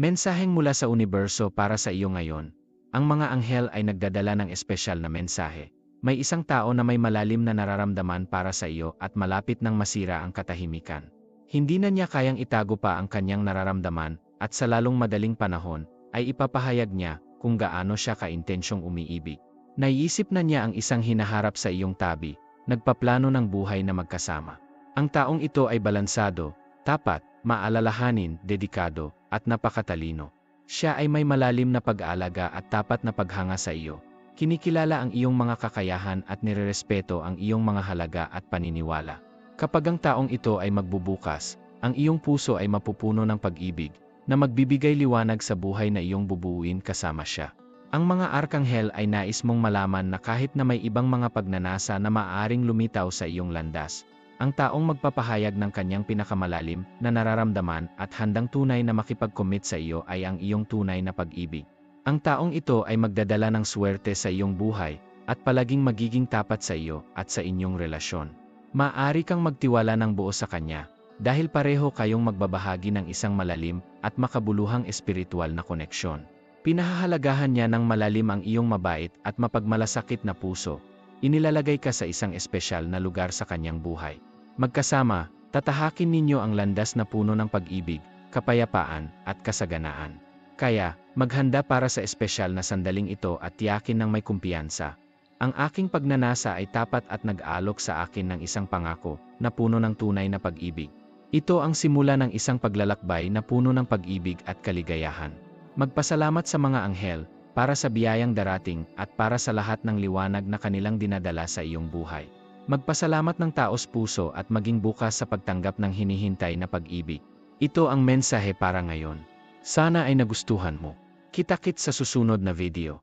Mensaheng mula sa universo para sa iyo ngayon. Ang mga anghel ay nagdadala ng espesyal na mensahe. May isang tao na may malalim na nararamdaman para sa iyo at malapit nang masira ang katahimikan. Hindi na niya kayang itago pa ang kanyang nararamdaman at sa lalong madaling panahon ay ipapahayag niya kung gaano siya kaintensyong umiibig. Naiisip na niya ang isang hinaharap sa iyong tabi, nagpaplano ng buhay na magkasama. Ang taong ito ay balansado, tapat, maalalahanin, dedikado, at napakatalino. Siya ay may malalim na pag-aalaga at tapat na paghanga sa iyo. Kinikilala ang iyong mga kakayahan at nirerespeto ang iyong mga halaga at paniniwala. Kapag ang taong ito ay magbubukas, ang iyong puso ay mapupuno ng pag-ibig, na magbibigay liwanag sa buhay na iyong bubuuin kasama siya. Ang mga arkanghel ay nais mong malaman na kahit na may ibang mga pagnanasa na maaaring lumitaw sa iyong landas, ang taong magpapahayag ng kanyang pinakamalalim na nararamdaman at handang tunay na makipag-commit sa iyo ay ang iyong tunay na pag-ibig. Ang taong ito ay magdadala ng swerte sa iyong buhay at palaging magiging tapat sa iyo at sa inyong relasyon. Maari kang magtiwala ng buo sa kanya dahil pareho kayong magbabahagi ng isang malalim at makabuluhang espiritual na koneksyon. Pinahahalagahan niya ng malalim ang iyong mabait at mapagmalasakit na puso. Inilalagay ka sa isang espesyal na lugar sa kanyang buhay. Magkasama, tatahakin ninyo ang landas na puno ng pag-ibig, kapayapaan, at kasaganaan. Kaya, maghanda para sa espesyal na sandaling ito at tiyakin ng may kumpiyansa. Ang aking pagnanasa ay tapat at nag-alok sa akin ng isang pangako na puno ng tunay na pag-ibig. Ito ang simula ng isang paglalakbay na puno ng pag-ibig at kaligayahan. Magpasalamat sa mga anghel para sa biyayang darating at para sa lahat ng liwanag na kanilang dinadala sa iyong buhay. Magpasalamat ng taos puso at maging bukas sa pagtanggap ng hinihintay na pag-ibig. Ito ang mensahe para ngayon. Sana ay nagustuhan mo. Kita-kit sa susunod na video.